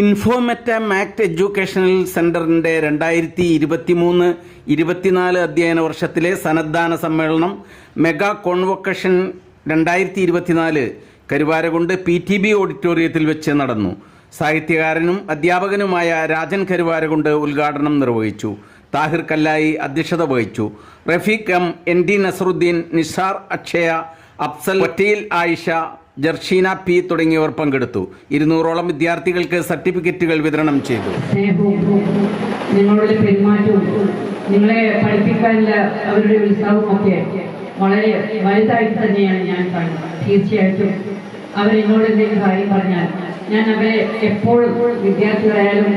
ഇൻഫോമെറ്റ മാക്ട് educational സെന്ററിന്റെ രണ്ടായിരത്തി ഇരുപത്തി മൂന്ന് ഇരുപത്തിനാല് അധ്യയന വർഷത്തിലെ സന്നദ്ധാന സമ്മേളനം മെഗാ കോൺവൊക്കേഷൻ രണ്ടായിരത്തി ഇരുപത്തിനാല് കരുവാരകുണ്ട് പി ടി ബി ഓഡിറ്റോറിയത്തിൽ വെച്ച് നടന്നു. സാഹിത്യകാരനും അധ്യാപകനുമായ രാജൻ കരുവാരകുണ്ട് ഉദ്ഘാടനം നിർവഹിച്ചു. താഹിർ കല്ലായി അധ്യക്ഷത വഹിച്ചു. Rafeeq M N D Nasaruddin Nisar Akshaya Afzal Vatteel Ayisha Jarsheena P തുടങ്ങിയവർ പങ്കെടുത്തു. ഇരുന്നൂറോളം വിദ്യാർത്ഥികൾക്ക് സർട്ടിഫിക്കറ്റുകൾ വിതരണം ചെയ്തു. നിങ്ങളുടെ പെരുമാറ്റവും നിങ്ങളെ പഠിപ്പിക്കാനുള്ള അവരുടെ ഉത്സാഹവും ഒക്കെ വളരെ വലുതായിട്ട് തന്നെയാണ് ഞാൻ കാണുന്നത്. തീർച്ചയായിട്ടും അവരെന്നോട് എന്തെങ്കിലും കാര്യം പറഞ്ഞാൽ ഞാൻ അവരെ എപ്പോഴും വിദ്യാർത്ഥികളായാലും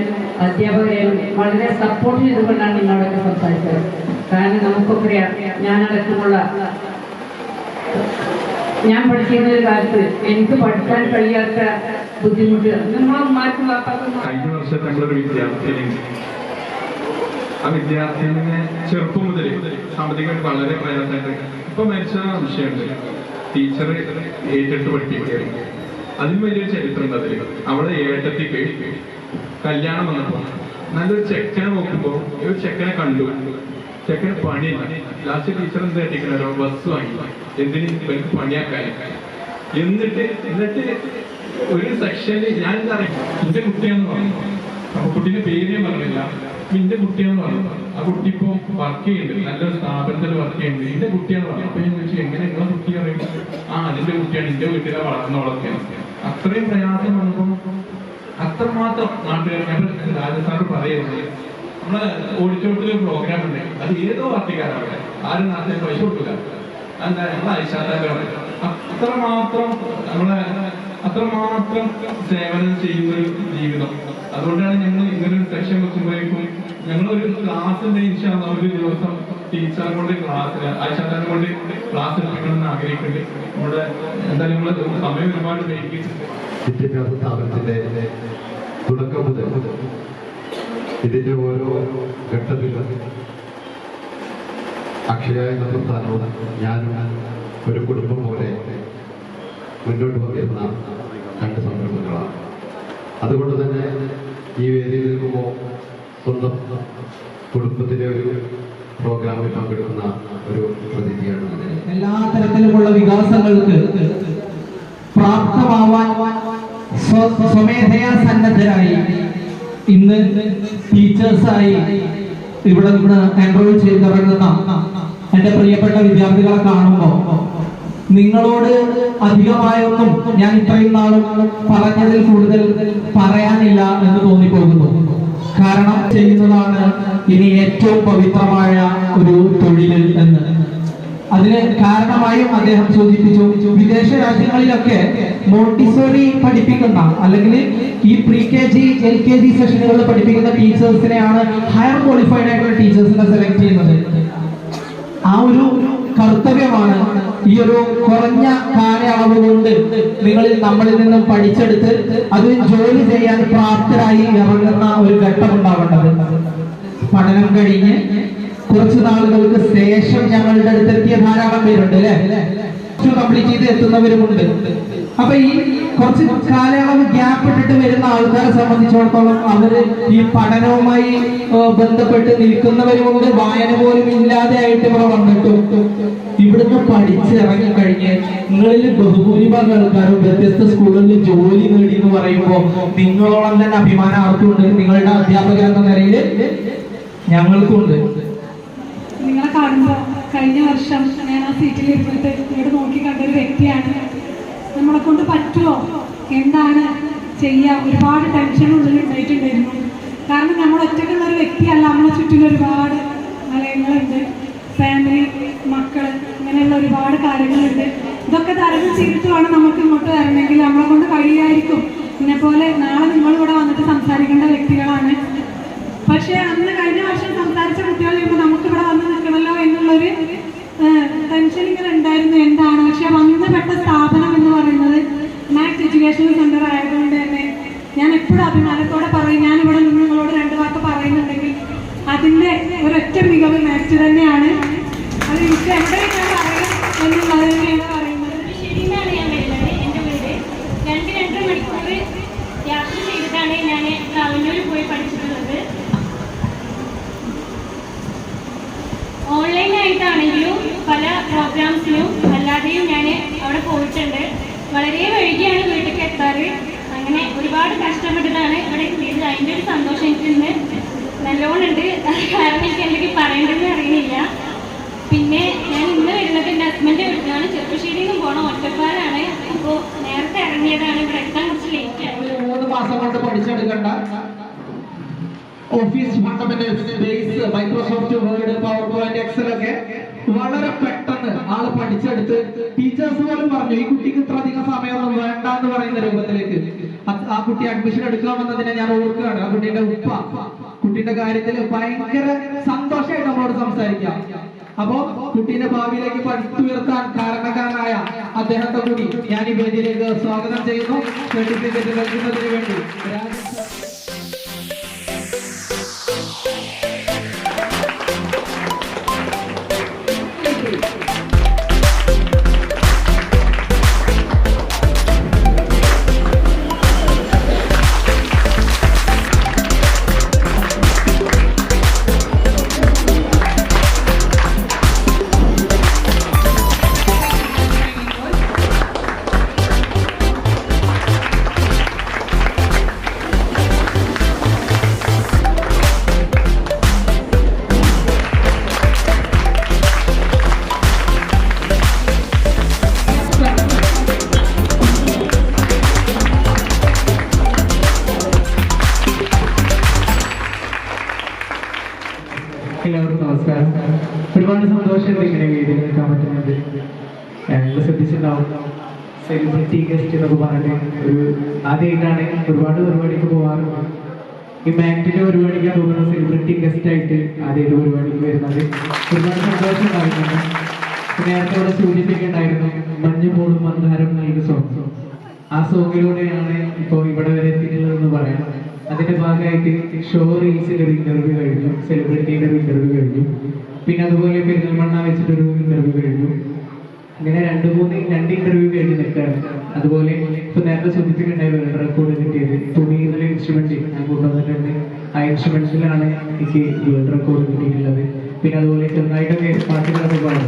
അധ്യാപകരായാലും വളരെ സപ്പോർട്ട് ചെയ്തുകൊണ്ടാണ് നിങ്ങളൊക്കെ സംസാരിച്ചത്. കാരണം നമുക്കൊക്കെ അറിയാം ഞാനടക്കമുള്ള ഞാൻ പഠിക്കുന്ന ഒരു കാലത്ത് എനിക്ക് പഠിക്കാൻ കഴിയാത്ത ബുദ്ധിമുട്ട്. നമ്മളമാർക്കും വാപ്പാക്കും കഴിഞ്ഞ വർഷം ആ വിദ്യാർത്ഥിനെ ചെറുപ്പം മുതൽ സാമ്പത്തികമായിട്ട് വളരെ പ്രയാസമായിട്ട് ഇപ്പൊ മരിച്ച വിഷയമുണ്ട് ടീച്ചർ ഏറ്റെടുത്ത് പഠിപ്പിക്കുകയായിരുന്നു അതിന് വലിയൊരു ചരിത്രം അതിൽ അവളെ ഏട്ടത്തിക്ക് കല്യാണം വന്നപ്പോ നല്ലൊരു ചെക്കനെ നോക്കുമ്പോ ഒരു ചെക്കനെ കണ്ടു. ചെക്കന് പണിയില്ല ലാസ്റ്റ് ടീച്ചർ എന്ത് കെട്ടിക്കണോ ബസ് വാങ്ങി. എന്തിന്? പണിയാക്കാൻ. എന്നിട്ട് എന്നിട്ട് ഒരു സെക്ഷനിൽ ഞാൻ എന്താ പറയുക എന്റെ കുട്ടിയാന്ന് പറഞ്ഞു. അപ്പൊ കുട്ടീന്റെ പേര് ഞാൻ പറഞ്ഞില്ല. എന്റെ കുട്ടിയാന്ന് പറഞ്ഞു. ആ കുട്ടി ഇപ്പൊ വർക്ക് ചെയ്യുന്നുണ്ട്. നല്ലൊരു സ്ഥാപനത്തിൽ വർക്ക് ചെയ്യുന്നുണ്ട്. എന്റെ കുട്ടിയാണ് പറഞ്ഞു. അപ്പൊ ഞാൻ ചോദിച്ചു എങ്ങനെ നിങ്ങളെ കുട്ടി പറയും ആ അതിന്റെ കുട്ടിയാണ്. എന്റെ വീട്ടിലെ വളർന്നോളൊക്കെയാണ് അത്രയും പ്രയാസം വന്നപ്പോ അത്രമാത്രം നാട്ടുകാർ രാജസ്ഥാൻ പറയുന്നത് നമ്മളെ ഓഡിറ്റോറിയത്തിൽ ഒരു പ്രോഗ്രാം ഉണ്ട് അത് ഏതോ പാർട്ടിക്കാരാണ്. ആരും നാട്ടിൽ പൈസ കൊടുക്കില്ല എന്താ നമ്മളെ ഐശാദാണ് അത്രമാത്രം നമ്മളെ അത്രമാത്രം സേവനം ചെയ്യുന്ന ഒരു ജീവിതം. അതുകൊണ്ടാണ് ഞങ്ങൾ ഇങ്ങനെ ഒരു സെക്ഷൻ വെക്കുമ്പോഴേക്കും ഞങ്ങളൊരു ക്ലാസ് ഇൻഷാല്ല ഒരു ദിവസം ടീച്ചറെ കൊണ്ട് ക്ലാസ് ഐശാദാനെ കൊണ്ട് ക്ലാസ് എടുക്കണമെന്ന് ആഗ്രഹിക്കുന്നുണ്ട്. നമ്മുടെ എന്തായാലും നമ്മൾ സമയം ഒരുപാട് വൈകിയിട്ടുണ്ട് വിദ്യാഭ്യാസ സ്ഥാപനത്തിന്റെ തുടക്കം മുതൽ ഇതിന്റെ ഓരോ ഘട്ടത്തിലും അക്ഷയ എന്ന ഞാനും ഒരു കുടുംബം പോലെ മുന്നോട്ട് വന്നിരുന്ന രണ്ട് സംരംഭങ്ങളാണ് അതുകൊണ്ട് തന്നെ ഈ വേദിയിൽ നിൽക്കുമ്പോൾ സ്വന്തം കുടുംബത്തിലെ ഒരു പ്രോഗ്രാമിൽ പങ്കെടുക്കുന്ന ഒരു പ്രതിനിധിയാണ് എല്ലാ തരത്തിലുമുള്ള വികാസങ്ങൾക്ക് പ്രാപ്തമാവാൻ സ്വ- സ്വമേധയാ സന്നദ്ധരായി ഇന്ന് ടീച്ചേഴ്സായി ഇവിടെ നിന്ന് എൻറോൾ ചെയ്തിറങ്ങുന്ന എന്റെ പ്രിയപ്പെട്ട വിദ്യാർത്ഥികളെ കാണുമ്പോൾ നിങ്ങളോട് അധികമായൊന്നും ഞാൻ ഇത്രയും നാളും പറഞ്ഞതിൽ കൂടുതൽ പറയാനില്ല എന്ന് തോന്നിപ്പോകുന്നു. കാരണം ചെയ്യുന്നതാണ് ഇനി ഏറ്റവും പവിത്രമായ ഒരു തൊഴിൽ എന്ന്. അതിന് കാരണമായും അദ്ദേഹം സൂചിപ്പിച്ചു വിദേശ രാജ്യങ്ങളിലൊക്കെ മോണ്ടിസോറി പഠിപ്പിക്കുന്ന അല്ലെങ്കിൽ ഈ pre K G L K G സെഷനുകളിൽ പഠിപ്പിക്കുന്ന ടീച്ചേഴ്സിനെയാണ് ഹയർ ക്വാളിഫൈഡ് ആയിട്ടുള്ള ടീച്ചേഴ്സിനെ സെലക്ട് ചെയ്യുന്നത്. ആ ഒരു കർത്തവ്യമാണ് ഈ ഒരു കുറഞ്ഞ കാലയളവ് കൊണ്ട് നിങ്ങളിൽ നമ്മളിൽ നിന്നും പഠിച്ചെടുത്ത് അത് ജോലി ചെയ്യാൻ പ്രാപ്തരായി ഇറങ്ങുന്ന ഒരു ഘട്ടം ഉണ്ടാവേണ്ടത്. പഠനം കഴിഞ്ഞ് കുറച്ച് നാളുകൾക്ക് ശേഷം ഞങ്ങളുടെ അടുത്തെത്തിയ ധാരാളം പേരുണ്ട് അല്ലെ? കംപ്ലീറ്റ് ചെയ്ത് എത്തുന്നവരുമുണ്ട് അപ്പൊ ഈ കുറച്ച് കാലയളവ് ഗ്യാപ്പ് ഇട്ടിട്ട് വരുന്ന ആൾക്കാരെ സംബന്ധിച്ചിടത്തോളം അവർ ഈ പഠനവുമായി ബന്ധപ്പെട്ട് നിൽക്കുന്നവരുമുണ്ട്. വായന പോലും ഇല്ലാതെ ആയിട്ട് ഇവിടെ വന്നിട്ടു. ഇവിടുന്ന് പഠിച്ചിറങ്ങി കഴിഞ്ഞ് നിങ്ങളിൽ ബഹുഭൂരിഭാഗം ആൾക്കാരും വ്യത്യസ്ത സ്കൂളുകളിൽ ജോലി നേടി എന്ന് പറയുമ്പോൾ നിങ്ങളോളം തന്നെ അഭിമാനം ആർക്കുണ്ട് നിങ്ങളുടെ അധ്യാപകർ എന്ന നിലയിൽ ഞങ്ങൾക്കുണ്ട് നിങ്ങളെ കാണുമ്പോൾ കഴിഞ്ഞ വർഷം ഞാൻ ആ സീറ്റിൽ ഇരുന്നിട്ട് ഇവിടെ നോക്കി കണ്ട ഒരു വ്യക്തിയാണ്. നമ്മളെ കൊണ്ട് പറ്റുമോ എന്താണ് ചെയ്യുക ഒരുപാട് ടെൻഷൻ ഉള്ളിൽ ഉണ്ടായിട്ടുണ്ടായിരുന്നു. കാരണം നമ്മൾ ഒറ്റയ്ക്കുള്ള ഒരു വ്യക്തിയല്ല. നമ്മളെ ചുറ്റിൽ ഒരുപാട് മലയങ്ങളുണ്ട്. ഫാമിലി മക്കൾ അങ്ങനെയുള്ള ഒരുപാട് കാര്യങ്ങളുണ്ട്. ഇതൊക്കെ തരണം ചെയ്തിട്ട് വേണം നമുക്ക് ഇങ്ങോട്ട് വരണമെങ്കിൽ. നമ്മളെ കൊണ്ട് കഴിയുമായിരിക്കും ഇതിനെ പോലെ നാളെ നിങ്ങളിവിടെ വന്നിട്ട് സംസാരിക്കേണ്ട വ്യക്തികളാണ്. പക്ഷേ അന്ന് കഴിഞ്ഞ വർഷം സംസാരിച്ച കുട്ടികൾ ഇപ്പോൾ നമുക്കിവിടെ വന്ന് എന്നുള്ളൊരു ടെൻഷൻ ഇങ്ങനെ ഉണ്ടായിരുന്നു എന്താണ്? പക്ഷെ ബന്ധപ്പെട്ട സ്ഥാപനം എന്ന് പറയുന്നത് മാക്സ് എഡ്യൂക്കേഷൻ സെന്റർ ആയതുകൊണ്ട് തന്നെ ഞാൻ എപ്പോഴും അഭിമാനത്തോടെ പറയും ഞാൻ ഇവിടെ നിന്ന് നിങ്ങളോട് രണ്ട് വാക്ക് പറയുന്നുണ്ടെങ്കിൽ അതിന്റെ ഒരൊറ്റ മികവ് മാക്സ് തന്നെയാണ്. അത് എനിക്ക് എവിടെയൊക്കെ പറയും എന്നുള്ളത് തന്നെയാണ് പറയുന്നത്. ശരിയാണ് ഞാൻ വരുന്നത് എന്റെ വീട് രണ്ട് രണ്ടര മണിക്കൂർ യാത്ര ചെയ്തിട്ടാണ് ഞാൻ കാവന്നൂർ പോയി പഠിച്ചിട്ടുള്ളത് ഓൺലൈനായിട്ടാണെങ്കിലും പല പ്രോഗ്രാംസിനും അല്ലാതെയും ഞാൻ അവിടെ പോയിട്ടുണ്ട്. വളരെ വൈകിയാണ് വീട്ടിലേക്ക് എത്താറ്. അങ്ങനെ ഒരുപാട് കഷ്ടപ്പെട്ടിട്ടാണ് ഇവിടെ എത്തിയത്. അതിന്റെ ഒരു സന്തോഷം എനിക്കുണ്ട്. ഉണ്ട് കാരണം എനിക്ക് എന്തൊക്കെ പറയേണ്ടതെന്ന് അറിയുന്നില്ല. പിന്നെ ഞാൻ ഇന്ന് വരുന്നത് എന്റെ ഹസ്ബൻഡ് വീട്ടിലാണ്. ചെറുപ്പശ്ശേരിയിൽ നിന്നും പോകണം ഒറ്റപ്പാലാണ്. അപ്പോൾ നേരത്തെ ഇറങ്ങിയതാണ്. ഇവിടെ എത്താൻ കുറച്ച് ലേറ്റ് ആയി. മൂന്ന് മാസം കൊണ്ട് പഠിച്ചെടുക്കേണ്ട. Office base Microsoft Word PowerPoint Excel ഒക്കെ വളരെ പെട്ടെന്ന് ആൾ പഠിച്ചെടുത്ത് ടീച്ചേഴ്സ് പോലും പറഞ്ഞു ഈ കുട്ടിക്ക് ഇത്ര അധികം സമയമൊന്നും വേണ്ട എന്ന് പറയുന്ന രൂപത്തിലേക്ക്. ആ കുട്ടി അഡ്മിഷൻ എടുക്കാമെന്നതിനെ ഞാൻ ഓർക്കുകയാണ്. ആ കുട്ടിയുടെ ഉപ്പ കുട്ടിയുടെ കാര്യത്തിൽ ഭയങ്കര സന്തോഷമായിട്ട് നമ്മളോട് സംസാരിക്കാം. അപ്പോ കുട്ടീന്റെ ഭാവിയിലേക്ക് പഠിത്തുയർത്താൻ കാരണക്കാരനായ അദ്ദേഹത്തെ കൂടി ഞാൻ ഈ വേദിയിലേക്ക് സ്വാഗതം ചെയ്യുന്നു. സർട്ടിഫിക്കറ്റ് നൽകുന്നതിന് വേണ്ടി. ഒരുപാട് സന്തോഷമുണ്ട് ഇങ്ങനെ വീഡിയോ നിൽക്കാൻ പറ്റുന്നത് ഞങ്ങൾ ശ്രദ്ധിച്ചിട്ടുണ്ടാവും. സെലിബ്രിറ്റി ഗസ്റ്റ് എന്നൊക്കെ പറഞ്ഞിട്ട് ഒരു ആദ്യമായിട്ടാണ് ഒരുപാട് പരിപാടിക്ക് പോകാറുണ്ട് ഈ മാക്ടിന്റെ പരിപാടിക്ക് പോകുന്ന സെലിബ്രിറ്റി ഗസ്റ്റ് ആയിട്ട് ആദ്യമായിട്ട് പരിപാടിക്ക് വരുന്നത്. ഒരുപാട് സന്തോഷം ഉണ്ടായിരുന്നു നേരത്തെ ഇവിടെ സൂചിപ്പിക്കുന്നുണ്ടായിരുന്നു മഞ്ഞുപോളും മന്ദാരം നൽകുന്ന സോങ് ആ സോങ്ങിലൂടെയാണ് ഇപ്പോൾ ഇവിടെ വരെ എത്തിയിട്ടുള്ളതെന്ന് പറയാം. അതിന്റെ ഭാഗമായിട്ട് ഷോ റീൽസിൽ ഒരു ഇന്റർവ്യൂ കഴിഞ്ഞു. സെലിബ്രിറ്റിയുടെ ഒരു ഇന്റർവ്യൂ കഴിഞ്ഞു. പിന്നെ അതുപോലെ പെരിന്തൽമണ്ണ വെച്ചിട്ടൊരു ഇന്റർവ്യൂ കഴിഞ്ഞു. ഇങ്ങനെ രണ്ട് മൂന്ന് രണ്ട് ഇന്റർവ്യൂ കഴിഞ്ഞ് നിൽക്കുകയാണ്. അതുപോലെ ഇപ്പൊ നേരത്തെ ശ്രദ്ധിച്ചിട്ടുണ്ടായി വേൾഡ് റെക്കോർഡ് കിട്ടിയത്. തുണി എന്നുള്ള ഇൻസ്ട്രുമെന്റ് ഞാൻ കൊണ്ടുവന്നിട്ടുണ്ട് ആ ഇൻസ്ട്രുമെന്റ്സിലാണ് എനിക്ക് വേൾഡ് റെക്കോർഡ് കിട്ടിയിട്ടുള്ളത്. പിന്നെ അതുപോലെ ചെറുതായിട്ടൊക്കെ പാട്ടുകളൊക്കെ പാടും